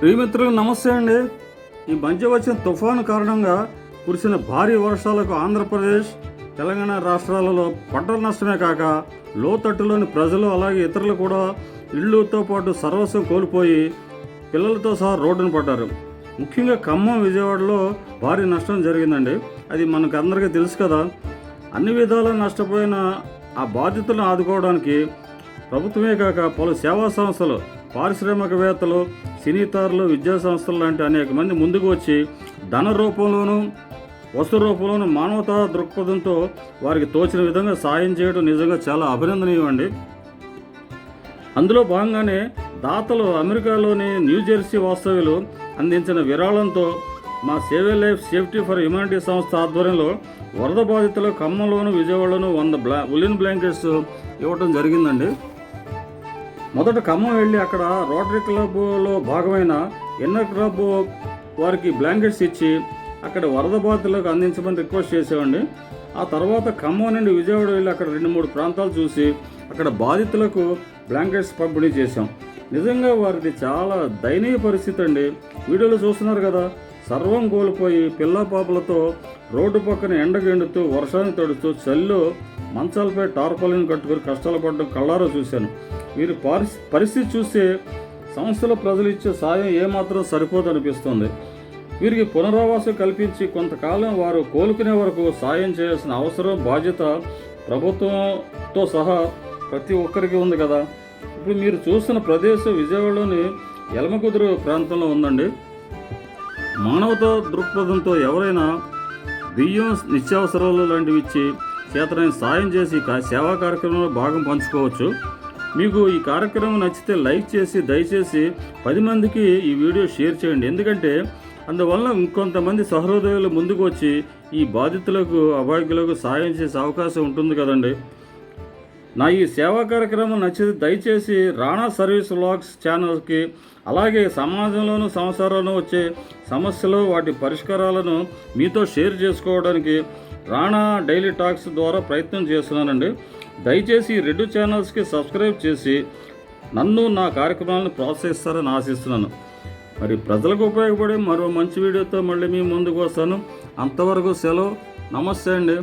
ప్రియమిత్రులకు నమస్తే అండి. ఈ మధ్య వచ్చిన తుఫాను కారణంగా కురిసిన భారీ వర్షాలకు ఆంధ్రప్రదేశ్ తెలంగాణ రాష్ట్రాలలో పంట నష్టమే కాక లోతట్టులోని ప్రజలు అలాగే ఇతరులు కూడా ఇళ్ళతో పాటు సర్వస్వం కోల్పోయి పిల్లలతో సహా రోడ్డున పడ్డారు. ముఖ్యంగా ఖమ్మం విజయవాడలో భారీ నష్టం జరిగిందండి. అది మనకు అందరికీ తెలుసు కదా. అన్ని విధాలా నష్టపోయిన ఆ బాధితులను ఆదుకోవడానికి ప్రభుత్వమే కాక పలు సేవా సంస్థలు పారిశ్రామికవేత్తలు సినీతారులు విద్యా సంస్థలు లాంటి అనేక మంది ముందుకు వచ్చి ధన రూపంలోనూ వస్తు రూపంలోనూ మానవతా దృక్పథంతో వారికి తోచిన విధంగా సాయం చేయడం నిజంగా చాలా అభినందనీయం అండి అందులో భాగంగానే దాతలు అమెరికాలోని న్యూజెర్సీ వాస్తవ్యులు అందించిన విరాళంతో మా సేవే లైఫ్ సేఫ్టీ ఫర్ హ్యుమానిటీ సంస్థ ఆధ్వర్యంలో వరద బాధితులు ఖమ్మంలోను విజయవాడలోను వంద బ్లా ఉలిన్ బ్లాంకెట్స్ ఇవ్వటం జరిగిందండి. మొదట ఖమ్మం వెళ్ళి అక్కడ రోటరీ క్లబ్లో భాగమైన ఇన్నర్ క్లబ్ వారికి బ్లాంకెట్స్ ఇచ్చి అక్కడ వరద బాధితులకు అందించమని రిక్వెస్ట్ చేసేవాడిని. ఆ తర్వాత ఖమ్మం నుండి విజయవాడ వెళ్ళి అక్కడ రెండు మూడు ప్రాంతాలు చూసి అక్కడ బాధితులకు బ్లాంకెట్స్ పంపిణీ చేశాం. నిజంగా వారిది చాలా దయనీయ పరిస్థితి అండి. వీడియోలో చూస్తున్నారు కదా సర్వం కోల్పోయి పిల్ల పాపలతో రోడ్డు పక్కన ఎండగెండుతూ వర్షాన్ని తడుస్తూ చల్లు మంచాలపై టార్పాలిన్ కట్టుకుని కష్టాలు పడడం కళ్ళారో చూశాను. వీరి పరిస్థి పరిస్థితి చూస్తే సంస్థల ప్రజలు ఇచ్చే సాయం ఏమాత్రం సరిపోదనిపిస్తుంది. వీరికి పునరావాసం కల్పించి కొంతకాలం వారు కోలుకునే వరకు సాయం చేయాల్సిన అవసరం బాధ్యత ప్రభుత్వంతో సహా ప్రతి ఒక్కరికి ఉంది కదా. ఇప్పుడు మీరు చూస్తున్న ప్రదేశం విజయవాడలోని ఎలమకుదురు ప్రాంతంలో ఉందండి. మానవతా దృక్పథంతో ఎవరైనా బియ్యం నిత్యావసరాలు లాంటివి ఇచ్చి చేతనైన సాయం చేసి సేవా కార్యక్రమంలో భాగం పంచుకోవచ్చు. మీకు ఈ కార్యక్రమం నచ్చితే లైక్ చేసి దయచేసి పది మందికి ఈ వీడియో షేర్ చేయండి. ఎందుకంటే అందువల్ల ఇంకొంతమంది సహృదయులు ముందుకు వచ్చి ఈ బాధితులకు అభాగ్యులకు సాయం చేసే అవకాశం ఉంటుంది కదండి. నా ఈ సేవా కార్యక్రమం నచ్చితే దయచేసి రాణా సర్వీస్ వ్లాగ్స్ ఛానల్కి అలాగే సమాజంలోను సంసారంలో వచ్చే సమస్యలు వాటి పరిష్కారాలను మీతో షేర్ చేసుకోవడానికి రాణా డైలీ టాక్స్ ద్వారా ప్రయత్నం చేస్తున్నానండి. దయచేసి ఈ రెండు ఛానల్స్కి సబ్స్క్రైబ్ చేసి నన్ను నా కార్యక్రమాలను ప్రోత్సహిస్తారని ఆశిస్తున్నాను. మరి ప్రజలకు ఉపయోగపడే మరో మంచి వీడియోతో మళ్ళీ మీ ముందుకు వస్తాను. అంతవరకు సెలవు. నమస్తే అండి.